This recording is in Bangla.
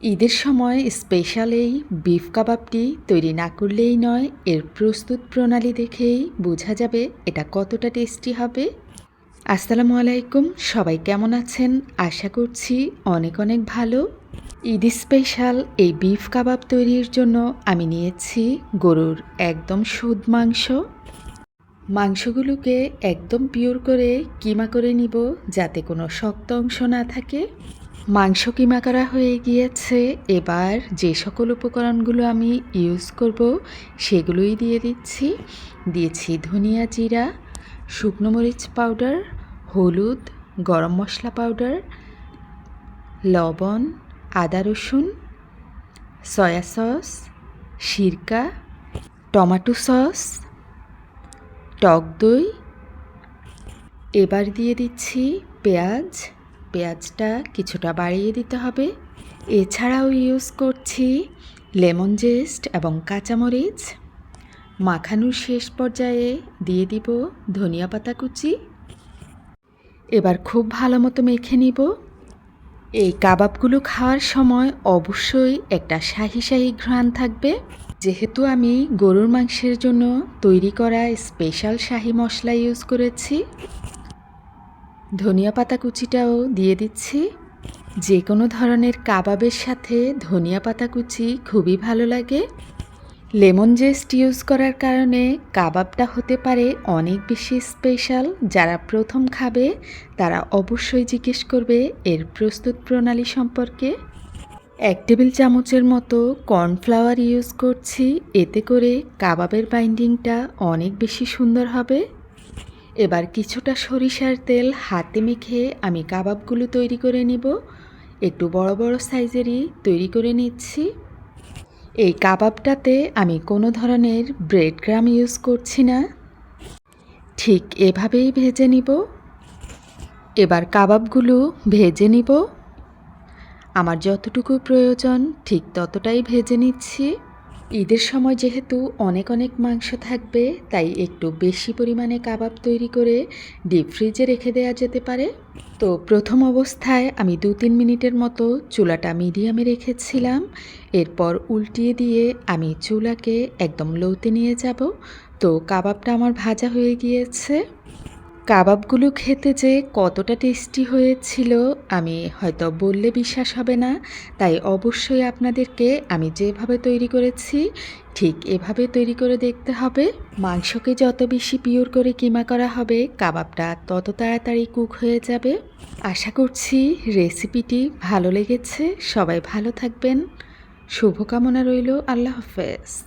ঈদের সময় স্পেশাল এই বিফ কাবাবটি তৈরি না করলেই নয়, এর প্রস্তুত প্রণালী দেখেই বোঝা যাবে এটা কতটা টেস্টি হবে। আসসালামু আলাইকুম, সবাই কেমন আছেন? আশা করছি অনেক অনেক ভালো। ঈদ স্পেশাল এই বিফ কাবাব তৈরির জন্য আমি নিয়েছি গরুর একদম শুধ মাংস। মাংসগুলোকে একদম পিওর করে কিমা করে নিব যাতে কোনো শক্ত অংশ না থাকে। মাংস কিমা করা হয়ে গিয়েছে, এবার যে সকল উপকরণগুলো আমি ইউজ করব, সেগুলোই দিয়ে দিচ্ছি। দিয়েছি ধনিয়া জিরা, শুকনো মরিচ পাউডার হলুদ, গরম মশলা পাউডার লবণ, আদা রসুন সয়া সস সিরকা, টমেটো সস টক দই। এবার দিয়ে দিচ্ছি পেঁয়াজ পেঁয়াজটা কিছুটা বাড়িয়ে দিতে হবে। এছাড়াও ইউজ করছি লেমন জেস্ট এবং কাঁচামরিচ। মাখানোর শেষ পর্যায়ে দিয়ে দিব ধনিয়া পাতা কুচি। এবার খুব ভালো মতো মেখে নিব। এই কাবাবগুলো খাওয়ার সময় অবশ্যই একটা শাহি শাহি ঘ্রাণ থাকবে। যেহেতু আমি গরুর মাংসের জন্য তৈরি করা স্পেশাল শাহি মশলা ইউজ করেছি। ধনিয়া পাতা কুচিটাও দিয়ে দিচ্ছি। যে কোনো ধরনের কাবাবের সাথে ধনিয়া পাতা কুচি খুবই ভালো লাগে। লেমন জেস্ট ইউজ করার কারণে কাবাবটা হতে পারে অনেক বেশি স্পেশাল। যারা প্রথম খাবে, তারা অবশ্যই জিজ্ঞেস করবে এর প্রস্তুত প্রণালী সম্পর্কে। এক টেবিল চামচের মতো কর্নফ্লাওয়ার ইউজ করছি। এতে করে কাবাবের বাইন্ডিংটা অনেক বেশি সুন্দর হবে। এবার কিছুটা সরিষার তেল হাতে মেখে আমি কাবাবগুলো তৈরি করে নিব। একটু বড় বড় সাইজেরই তৈরি করে নিচ্ছি। এই কাবাবটাতে আমি কোনো ধরনের ব্রেড গ্রাম ইউজ করছি না। ঠিক এভাবেই ভেজে নিব। এবার কাবাবগুলো ভেজে নিব। আমার যতটুকু প্রয়োজন ঠিক ততটাই ভেজে নিচ্ছি। ঈদের সময় যেহেতু অনেক অনেক মাংস থাকবে, তাই একটু বেশি পরিমাণে কাবাব তৈরি করে ডিপ ফ্রিজে রেখে দেওয়া যেতে পারে। তো প্রথম অবস্থায় আমি দু তিন মিনিটের মতো চুলাটা মিডিয়ামে রেখেছিলাম। এরপর উল্টিয়ে দিয়ে আমি চুলাকে একদম লোতে নিয়ে যাব। তো কাবাবটা আমার ভাজা হয়ে গিয়েছে। কাবাবগুলো খেতে যে কতটা টেস্টি হয়েছিল, আমি হয়তো বললে বিশ্বাস হবে না। তাই অবশ্যই আপনাদেরকে আমি যেভাবে তৈরি করেছি, ঠিক এভাবে তৈরি করে দেখতে হবে। মাংসকে যত বেশি পিওর করে কিমা করা হবে, কাবাবটা তত তাড়াতাড়ি কুক হয়ে যাবে। আশা করছি রেসিপিটি ভালো লেগেছে। সবাই ভালো থাকবেন। শুভকামনা রইল। আল্লাহ হাফেজ।